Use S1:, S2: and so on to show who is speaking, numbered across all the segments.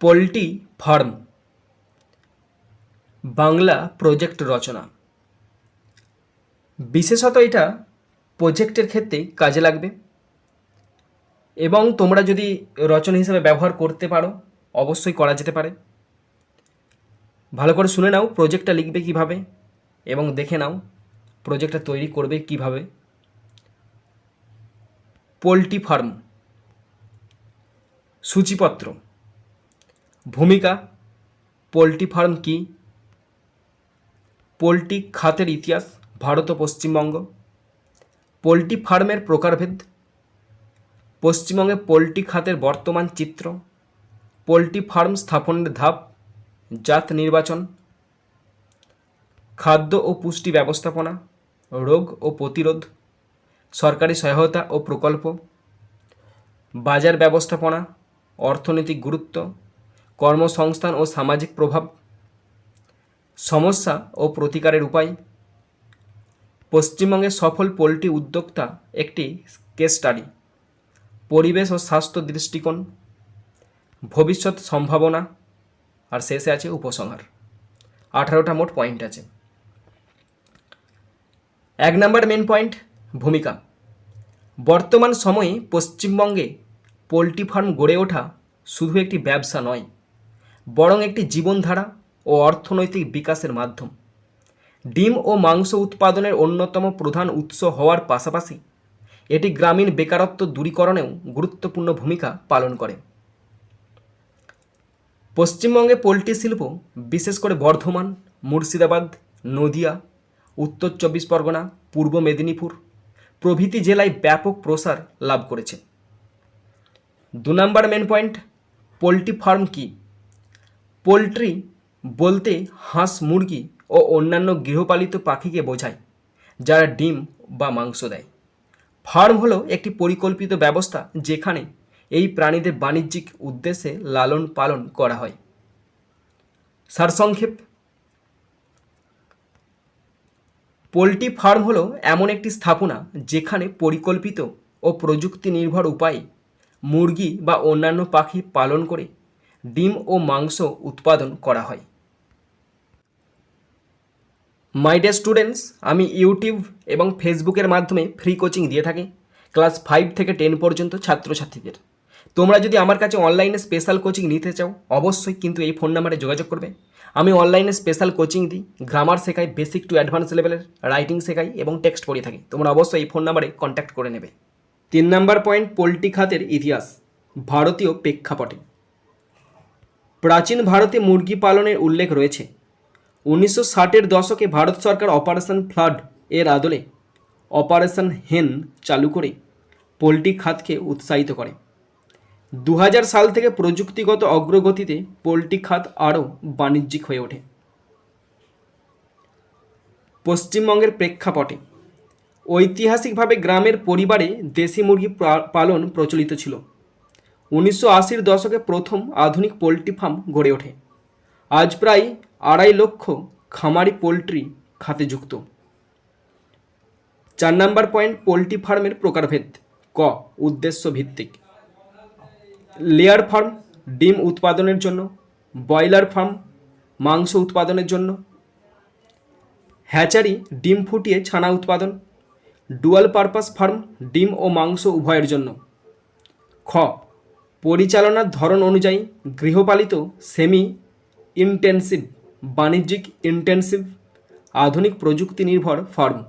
S1: Poultry farm. Bangla project রচনা। বিশেষত এটা প্রজেক্টের ক্ষেত্রে কাজে লাগবে। এবং তোমরা যদি রচনা হিসেবে ব্যবহার করতে পারো, অবশ্যই করা যেতে পারে। ভালো করে শুনে নাও প্রজেক্টটা লিখবে কীভাবে এবং দেখে নাও প্রজেক্টটা তৈরি করবে কীভাবে। Poultry farm. সূচিপত্র। ভূমিকা, পোলট্রি ফার্ম কি? পোলট্রি খাতের ইতিহাস, ভারত ও পশ্চিমবঙ্গ। পোলট্রি ফার্মের প্রকারভেদ, পশ্চিমবঙ্গে পোলট্রি খাতের বর্তমান চিত্র, পোলট্রি ফার্ম স্থাপনের ধাপ, জাত নির্বাচন, খাদ্য ও পুষ্টি ব্যবস্থাপনা, রোগ ও প্রতিরোধ, সরকারি সহায়তা ও প্রকল্প, বাজার ব্যবস্থাপনা, অর্থনৈতিক গুরুত্ব কর্মসংস্থান ও সামাজিক প্রভাব, সমস্যা ও প্রতিকারের উপায়, পশ্চিমবঙ্গের সফল পোলট্রি উদ্যোক্তা একটি কেস স্টাডি পরিবেশ ও স্বাস্থ্য দৃষ্টিকোণ, ভবিষ্যৎ সম্ভাবনা, আর শেষে আছে উপসংহার। আঠারোটা মোট পয়েন্ট আছে। এক নম্বর মেন পয়েন্ট ভূমিকা। বর্তমান সময়ে পশ্চিমবঙ্গে পোলট্রি ফার্ম গড়ে ওঠা শুধু একটি ব্যবসা নয় বরং একটি জীবনধারা ও অর্থনৈতিক বিকাশের মাধ্যম। ডিম ও মাংস উৎপাদনের অন্যতম প্রধান উৎস হওয়ার পাশাপাশি এটি গ্রামীণ বেকারত্ব দূরীকরণেও গুরুত্বপূর্ণ ভূমিকা পালন করে। পশ্চিমবঙ্গে পোলট্রি শিল্প, বিশেষ করে বর্ধমান, মুর্শিদাবাদ, নদিয়া, উত্তর চব্বিশ পরগনা, পূর্ব মেদিনীপুর প্রভৃতি জেলায় ব্যাপক প্রসার লাভ করেছে। দু number main point, poultry farm কি? পোলট্রি বলতে হাঁস, মুরগি ও অন্যান্য গৃহপালিত পাখিকে বোঝায়, যারা ডিম বা মাংস দেয়। ফার্ম হলো একটি পরিকল্পিত ব্যবস্থা যেখানে এই প্রাণীদের বাণিজ্যিক উদ্দেশ্যে লালন পালন করা হয়। সারসংক্ষেপ। পোলট্রি ফার্ম হলো এমন একটি স্থাপনা যেখানে পরিকল্পিত ও প্রযুক্তি নির্ভর উপায়ে মুরগি বা অন্যান্য পাখি পালন করে ডিম ও মাংস উৎপাদন করা হয়। মাই ডে স্টুডেন্টস আমি ইউটিউব এবং ফেসবুকের মাধ্যমে ফ্রি কোচিং দিয়ে থাকি। ক্লাস ফাইভ থেকে টেন পর্যন্ত ছাত্রছাত্রীদের। তোমরা যদি আমার কাছে অনলাইনে স্পেশাল কোচিং নিতে চাও, অবশ্যই কিন্তু এই ফোন নাম্বারে যোগাযোগ করবে। আমি অনলাইনে স্পেশাল কোচিং দিই গ্রামার শেখাই বেসিক টু অ্যাডভান্স লেভেলের রাইটিং শেখাই এবং টেক্সট পড়িয়ে থাকি। তোমরা অবশ্যই এই ফোন নাম্বারে কন্ট্যাক্ট করে নেবে। তিন নম্বর পয়েন্ট পোলট্রি খাতের ইতিহাস। ভারতীয় প্রেক্ষাপটে। প্রাচীন ভারতে মুরগি পালনের উল্লেখ রয়েছে। উনিশশো ষাটের দশকে ভারত সরকার অপারেশন ফ্লাড এর আদলে অপারেশন হেন চালু করে পোলট্রি খাতকে উৎসাহিত করে। দু হাজার সাল থেকে প্রযুক্তিগত অগ্রগতিতে পোলট্রি খাত আরও বাণিজ্যিক হয়ে ওঠে। পশ্চিমবঙ্গের প্রেক্ষাপটে ঐতিহাসিকভাবে গ্রামের পরিবারে দেশি মুরগি পালন প্রচলিত ছিল। উনিশশো আশির দশকে প্রথম আধুনিক পোলট্রি ফার্ম গড়ে ওঠে। আজ প্রায় আড়াই লক্ষ খামারি পোলট্রি খাতে যুক্ত। চার নাম্বার পয়েন্ট পোলট্রি ফার্মের প্রকারভেদ। ক উদ্দেশ্য ভিত্তিক লেয়ার ফার্ম ডিম উৎপাদনের জন্য। ব্রয়লার ফার্ম মাংস উৎপাদনের জন্য। হ্যাচারি ডিম ফুটিয়ে ছানা উৎপাদন। ডুয়াল পারপাস ফার্ম ডিম ও মাংস উভয়ের জন্য। খ পরিচালনার ধরন অনুযায়ী গৃহপালিত সেমি ইন্টেন্সিভ বাণিজ্যিক ইন্টেন্সিভ আধুনিক প্রযুক্তি নির্ভর ফার্ম।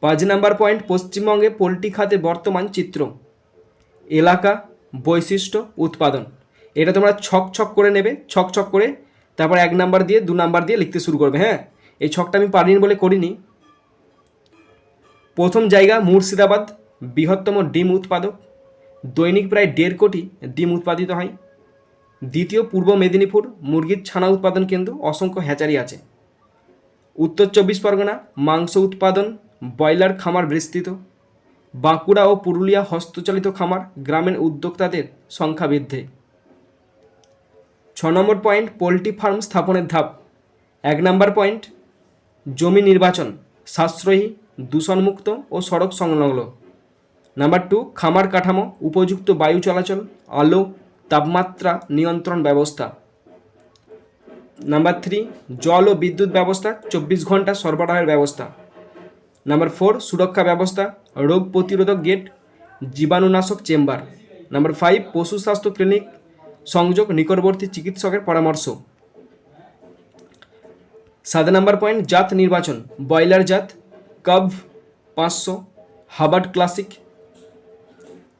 S1: পাঁচ নাম্বার পয়েন্ট, পশ্চিমবঙ্গে পোলট্রি খাতে বর্তমান চিত্র। এলাকা বৈশিষ্ট্য উৎপাদন। এটা তোমরা ছক ছক করে নেবে, ছক ছক করে তারপর এক নাম্বার দিয়ে, দু নাম্বার দিয়ে লিখতে শুরু করবে হ্যাঁ? এই ছকটা আমি পারিনি বলে করিনি। প্রথম জায়গা মুর্শিদাবাদ, বৃহত্তম ডিম উৎপাদক। দৈনিক প্রায় দেড় কোটি ডিম উৎপাদিত হয়। দ্বিতীয় পূর্ব মেদিনীপুর মুরগির ছানা উৎপাদন কেন্দ্র অসংখ্য হ্যাচারি আছে। উত্তর চব্বিশ পরগনা মাংস উৎপাদন, ব্রয়লার খামার বিস্তৃত। বাঁকুড়া ও পুরুলিয়া হস্তচালিত খামার গ্রামীণ উদ্যোক্তাদের সংখ্যা বৃদ্ধি। ছ নম্বর পয়েন্ট, পোলট্রি ফার্ম স্থাপনের ধাপ। এক নম্বর পয়েন্ট, জমি নির্বাচন, সাশ্রয়ী, দূষণমুক্ত ও সড়ক সংলগ্ন। নাম্বার টু খামার কাঠামো, উপযুক্ত বায়ু চলাচল, আলো, তাপমাত্রা নিয়ন্ত্রণ ব্যবস্থা। নাম্বার থ্রি জল ও বিদ্যুৎ ব্যবস্থা, চব্বিশ ঘণ্টা সরবরাহের ব্যবস্থা। নাম্বার ফোর সুরক্ষা ব্যবস্থা, রোগ প্রতিরোধক গেট, জীবাণুনাশক চেম্বার। নাম্বার ফাইভ পশু স্বাস্থ্য ক্লিনিক, সংযোগ নিকটবর্তী চিকিৎসকের পরামর্শ। সাত নাম্বার পয়েন্ট, জাত নির্বাচন বয়লার জাত কাভ পাঁচশো Hubbard classic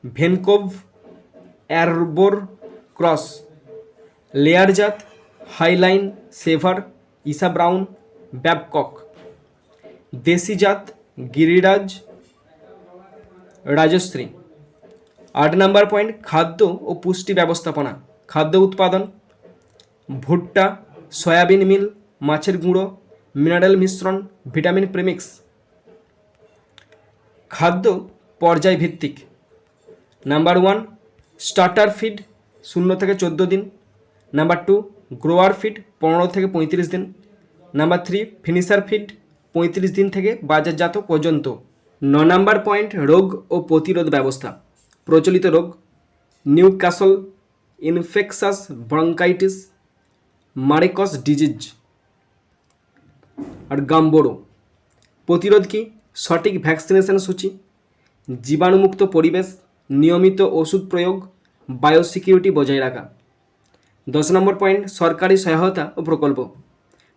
S1: Vencobb, Arbor, cross layer জাত Hyline, Shaver, ISA Brown, Babcock. দেশি জাত গিরিরাজ, রাজশ্রী। আট নাম্বার পয়েন্ট, খাদ্য ও পুষ্টি ব্যবস্থাপনা। খাদ্য উৎপাদন, ভুট্টা, সয়াবিন মিল, মাছের গুঁড়ো, মিনারেল মিশ্রণ, ভিটামিন প্রেমিক্স। খাদ্য পর্যায়ভিত্তিক। নাম্বার ওয়ান স্টার্টার ফিড শূন্য থেকে চোদ্দ দিন। নাম্বার টু গ্রোয়ার ফিড পনেরো থেকে পঁয়ত্রিশ দিন। নাম্বার থ্রি ফিনিশার ফিড পঁয়ত্রিশ দিন থেকে বাজারজাত পর্যন্ত। ন নাম্বার পয়েন্ট রোগ ও প্রতিরোধ ব্যবস্থা। প্রচলিত রোগ Newcastle infectious bronchitis Marek's disease আর গাম্বোরো। প্রতিরোধ কি? সঠিক ভ্যাকসিনেশন সূচি, জীবাণুমুক্ত পরিবেশ নিয়মিত ওষুধ প্রয়োগ বায়োসিকিউরিটি বজায় রাখা। দশ নম্বর পয়েন্ট সরকারি সহায়তা ও প্রকল্প।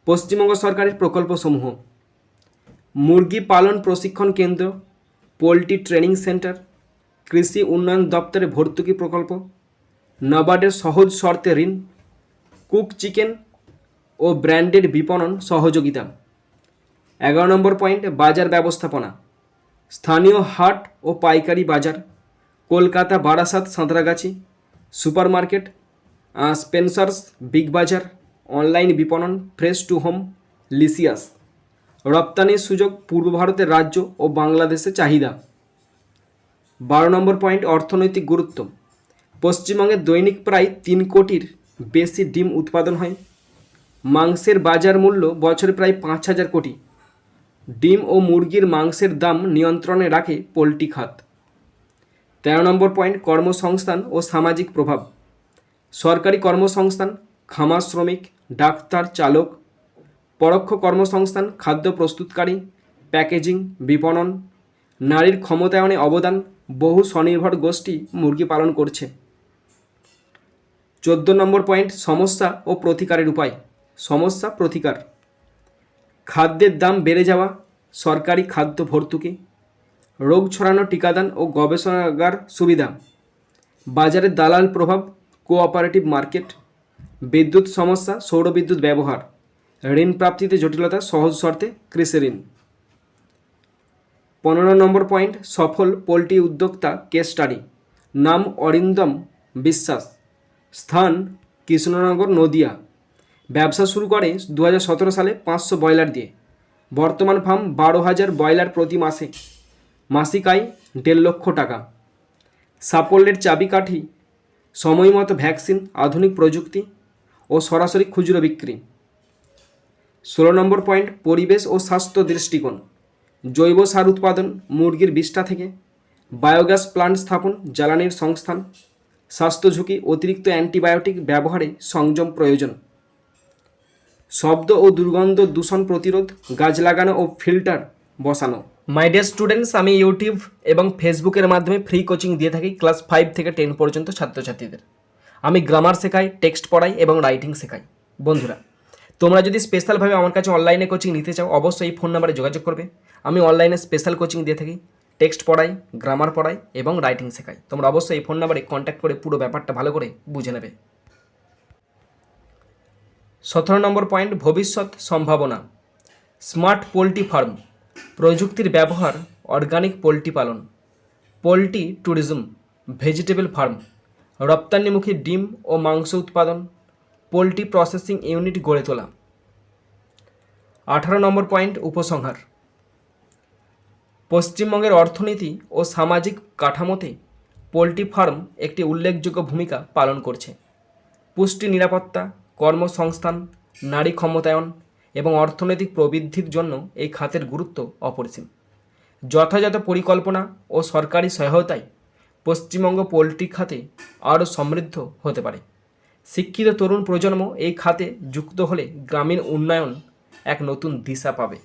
S1: পশ্চিমবঙ্গ সরকারের প্রকল্পসমূহ। মুরগি পালন প্রশিক্ষণ কেন্দ্র, পোলট্রি ট্রেনিং সেন্টার, কৃষি উন্নয়ন দপ্তরে ভর্তুকি প্রকল্প নবার্ডের সহজ শর্তে ঋণ কুক চিকেন ও ব্র্যান্ডেড বিপণন সহযোগিতা। এগারো নম্বর পয়েন্ট বাজার ব্যবস্থাপনা। স্থানীয় হাট ও পাইকারি বাজার। Kolkata, Barasat, Santragachi super market Spencer's, big Bazaar, online বিপণন, ফ্রেশ টু হোম, লিসিয়াস। রপ্তানির সুযোগ পূর্ব ভারতের রাজ্য ও বাংলাদেশে চাহিদা। বারো নম্বর পয়েন্ট, অর্থনৈতিক গুরুত্ব। পশ্চিমবঙ্গে দৈনিক প্রায় তিন কোটির বেশি ডিম উৎপাদন হয়। মাংসের বাজার মূল্য বছরে প্রায় পাঁচ হাজার কোটি। ডিম ও মুরগির মাংসের দাম নিয়ন্ত্রণে রাখে পোলট্রি খাত। তেরো নম্বর পয়েন্ট, কর্মসংস্থান ও সামাজিক প্রভাব। সরকারি কর্মসংস্থান, খামার শ্রমিক, ডাক্তার, চালক, পরোক্ষ কর্মসংস্থান, খাদ্য প্রস্তুতকারী, প্যাকেজিং, বিপণন, নারীর ক্ষমতায়নে অবদান, বহু স্বনির্ভর গোষ্ঠী মুরগি পালন করছে। চোদ্দ নম্বর পয়েন্ট, সমস্যা ও প্রতিকারের উপায়। সমস্যা, প্রতিকার। খাদ্যের দাম বেড়ে যাওয়া, সরকারি খাদ্য ভর্তুকি রোগ ছড়ানো টিকাদান ও গবেষণাগার সুবিধা। বাজারে দালাল প্রভাব, কোঅপারেটিভ মার্কেট, বিদ্যুৎ সমস্যা, সৌরবিদ্যুৎ ব্যবহার, ঋণ প্রাপ্তিতে জটিলতা, সহজ শর্তে কৃষি ঋণ। পনেরো নম্বর পয়েন্ট, সফল পোলট্রি উদ্যোক্তা কেস স্টাডি। নাম অরিন্দম বিশ্বাস। স্থান কৃষ্ণনগর, নদিয়া। ব্যবসা শুরু করে দু হাজার সতেরো সালে পাঁচশো ব্রয়লার দিয়ে। বর্তমান ফার্ম বারো হাজার ব্রয়লার প্রতি মাসে। মাসিক আয় দেড় লক্ষ টাকা। সাফল্যের চাবিকাঠি, সময়মতো ভ্যাকসিন, আধুনিক প্রযুক্তি ও সরাসরি খুচরো বিক্রি। ষোলো নম্বর পয়েন্ট, পরিবেশ ও স্বাস্থ্য দৃষ্টিকোণ। জৈব সার উৎপাদন, মুরগির বিষ্ঠা থেকে বায়োগ্যাস প্লান্ট স্থাপন, জ্বালানির সংস্থান, স্বাস্থ্য ঝুঁকি, অতিরিক্ত অ্যান্টিবায়োটিক ব্যবহারে সংযম প্রয়োজন। শব্দ ও দুর্গন্ধ দূষণ প্রতিরোধ, গাছ লাগানো ও ফিল্টার বসানো। মাই ডিয়ার স্টুডেন্টস আমি ইউটিউব এবং ফেসবুকের মাধ্যমে ফ্রি কোচিং দিয়ে থাকি ক্লাস ফাইভ থেকে টেন পর্যন্ত ছাত্রছাত্রীদের। আমি গ্রামার শেখাই টেক্সট পড়াই এবং রাইটিং শেখাই। বন্ধুরা, তোমরা যদি স্পেশালভাবে আমার কাছে অনলাইনে কোচিং নিতে চাও, অবশ্যই এই ফোন নাম্বারে যোগাযোগ করবে। আমি অনলাইনে স্পেশাল কোচিং দিয়ে থাকি। টেক্সট পড়াই গ্রামার পড়াই এবং রাইটিং শেখাই। তোমরা অবশ্যই এই ফোন নাম্বারে কন্ট্যাক্ট করে পুরো ব্যাপারটা ভালো করে বুঝে নেবে। সতেরো নম্বর পয়েন্ট ভবিষ্যৎ সম্ভাবনা। স্মার্ট পোলট্রি ফার্ম প্রযুক্তির ব্যবহার অর্গানিক পোলট্রি পালন। পোলট্রি ট্যুরিজম ভেজিটেবল ফার্ম রপ্তানিমুখী ডিম ও মাংস উৎপাদন, পোলট্রি প্রসেসিং ইউনিট গড়ে তোলা। আঠারো নম্বর পয়েন্ট উপসংহার। পশ্চিমবঙ্গের অর্থনীতি ও সামাজিক কাঠামোতে পোলট্রি ফার্ম একটি উল্লেখযোগ্য ভূমিকা পালন করছে। পুষ্টি নিরাপত্তা, কর্মসংস্থান, নারী ক্ষমতায়ন এবং অর্থনৈতিক প্রবৃদ্ধির জন্য এই খাতের গুরুত্ব অপরিসীম। যথাযথ পরিকল্পনা ও সরকারি সহায়তায় পশ্চিমবঙ্গ পোলট্রি খাতে আরও সমৃদ্ধ হতে পারে। শিক্ষিত তরুণ প্রজন্ম এই খাতে যুক্ত হলে গ্রামীণ উন্নয়ন এক নতুন দিশা পাবে।